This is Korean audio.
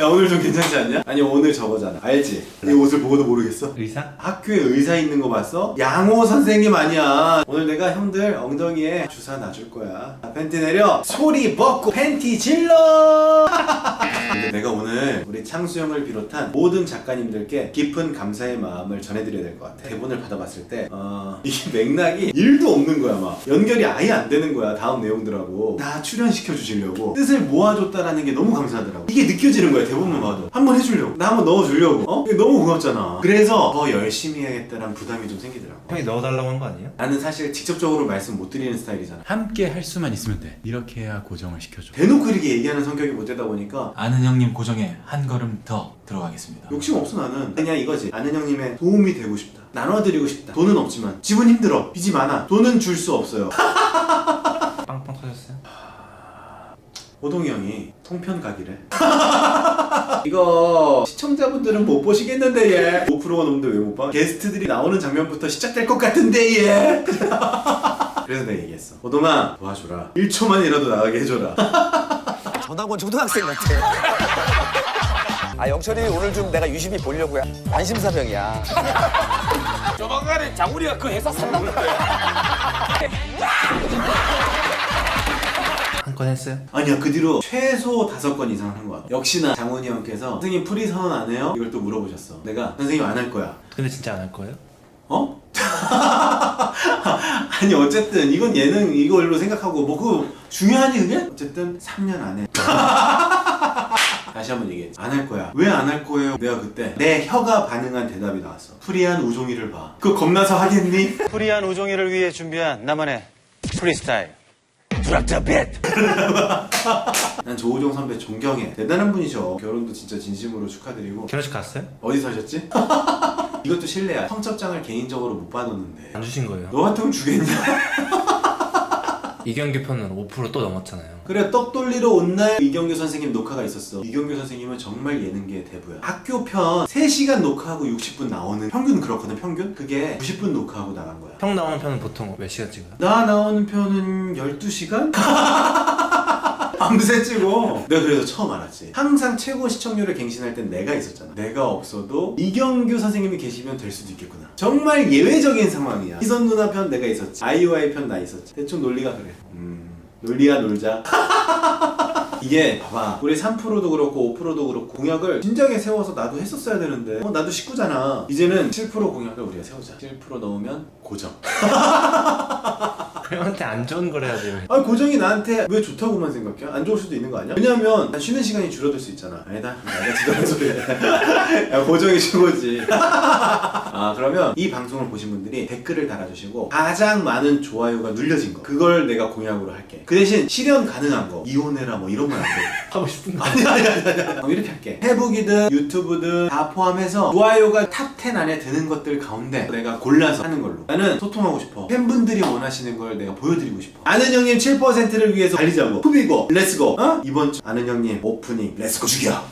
야 오늘 좀 괜찮지 않냐? 아니 오늘 저거잖아 알지? 이 옷을 보고도 모르겠어? 의사? 학교에 의사 있는 거 봤어? 양호 선생님 아니야 오늘 내가 형들 엉덩이에 주사 놔줄 거야 자, 팬티 내려 소리 벗고 팬티 질러 근데 내가 오늘 우리 창수 형을 비롯한 모든 작가님들께 깊은 감사의 마음을 전해드려야 될 것 같아. 대본을 받아봤을 때 어, 이게 맥락이 1도 없는 거야 막. 연결이 아예 안 되는 거야 다음 내용들하고. 나 출연시켜 주시려고. 뜻을 모아줬다라는 게 너무 감사하더라고. 이게 느껴지는 거야 대본만 봐도. 한번 해주려고. 나 한번 넣어주려고. 어? 이게 너무 고맙잖아. 그래서 더 열심히 해야겠다는 부담이 좀 생기더라고. 형이 넣어달라고 한 거 아니에요? 나는 사실 직접적으로 말씀 못 드리는 스타일이잖아. 함께 할 수만 있으면 돼. 이렇게 해야 고정을 시켜줘. 대놓고 이렇게 얘기하는 성격이 못 되다 보니까 아는 형님 고정에 한 걸음 더 들어가겠습니다. 욕심 없어 나는. 그냥 이거지. 아는 형님의 도움이 되고 싶다. 나눠드리고 싶다. 돈은 없지만. 집은 힘들어. 빚이 많아. 돈은 줄 수 없어요. 빵빵 터졌어요? 호동이 형이 통편 가기래? 이거 시청자분들은 못 보시겠는데 얘. 5%가 넘는데 왜 못 봐? 게스트들이 나오는 장면부터 시작될 것 같은데 얘. 그래서 내가 얘기했어. 호동아 도와줘라. 1초만이라도 나가게 해줘라 전학원 초등학생 같아. 아 영철이 오늘 좀 내가 유심히 보려고요. 안심사병이야. 조만간에 장우리가 그 회사 산다는 거야. 한건 했어요? 아니야 그 뒤로 최소 다섯 건 이상을 한 거야 역시나 장훈이 형께서 선생님 프리 선언 안 해요? 이걸 또 물어보셨어 내가 선생님 안 할 거야 근데 진짜 안 할 거예요? 어? 아니 어쨌든 이건 예능 이걸로 생각하고 뭐그 중요하니 그게? 어쨌든 3년 안에 다시 한번 얘기해 안 할 거야 왜 안 할 거예요? 내가 그때 내 혀가 반응한 대답이 나왔어 프리한 우종이를 봐 그거 겁나서 하겠니? 프리한 우종이를 위해 준비한 나만의 프리스타일 드락자 뱃난 조우종 선배 존경해 대단한 분이셔 결혼도 진짜 진심으로 축하드리고 결혼식 갔어요? 어디서 하셨지? 이것도 실례야 청첩장을 개인적으로 못 받았는데 안 주신 거예요? 너 같으면 주겠냐? 이경규 편은 5%또 넘었잖아요 그래 떡 돌리러 온 날 이경규 선생님 녹화가 있었어 이경규 선생님은 정말 예능계의 대부야 학교 편 3시간 녹화하고 60분 나오는 평균 그렇거든 평균? 그게 90분 녹화하고 나간 거야 형 나오는 편은 보통 몇 시간 찍어요? 나 나오는 편은 12시간? 밤새 찍어. 내가 그래서 처음 알았지. 항상 최고 시청률을 갱신할 땐 내가 있었잖아. 내가 없어도 이경규 선생님이 계시면 될 수도 있겠구나. 정말 예외적인 상황이야. 희선 누나 편 내가 있었지. 아이오아이 편 나 있었지. 대충 논리가 그래. 음 논리야 놀자. 이게 봐봐. 우리 3%도 그렇고 5%도 그렇고 공약을 진작에 세워서 나도 했었어야 되는데. 어 나도 식구잖아. 이제는 7% 공약을 우리가 세우자. 7% 넣으면 고정 형한테 안 좋은 걸 해야 돼요 아니 고정이 나한테 왜 좋다고만 생각해? 안 좋을 수도 있는 거 아니야? 왜냐면 난 쉬는 시간이 줄어들 수 있잖아. 아니다. 내가 지도한 소리야 야 고정이 최고지. 아 그러면 이 방송을 보신 분들이 댓글을 달아주시고 가장 많은 좋아요가 눌려진 거. 그걸 내가 공약으로 할게. 그 대신 실현 가능한 거. 이혼해라 뭐 이런 건 안 돼. 하고 싶은 거. 아니 아니 아니 아니. 아니. 이렇게 할게. 페북이든 유튜브든 다 포함해서 좋아요가 탑 10 안에 드는 것들 가운데 내가 골라서 하는 걸로. 나는 소통하고 싶어. 팬분들이 원하시는 걸 내가 보여드리고 싶어. 아는 형님 7%를 위해서 달리자고. 후비고 렛츠고. 어? 이번 주 아는 형님 오프닝 렛츠고. 죽여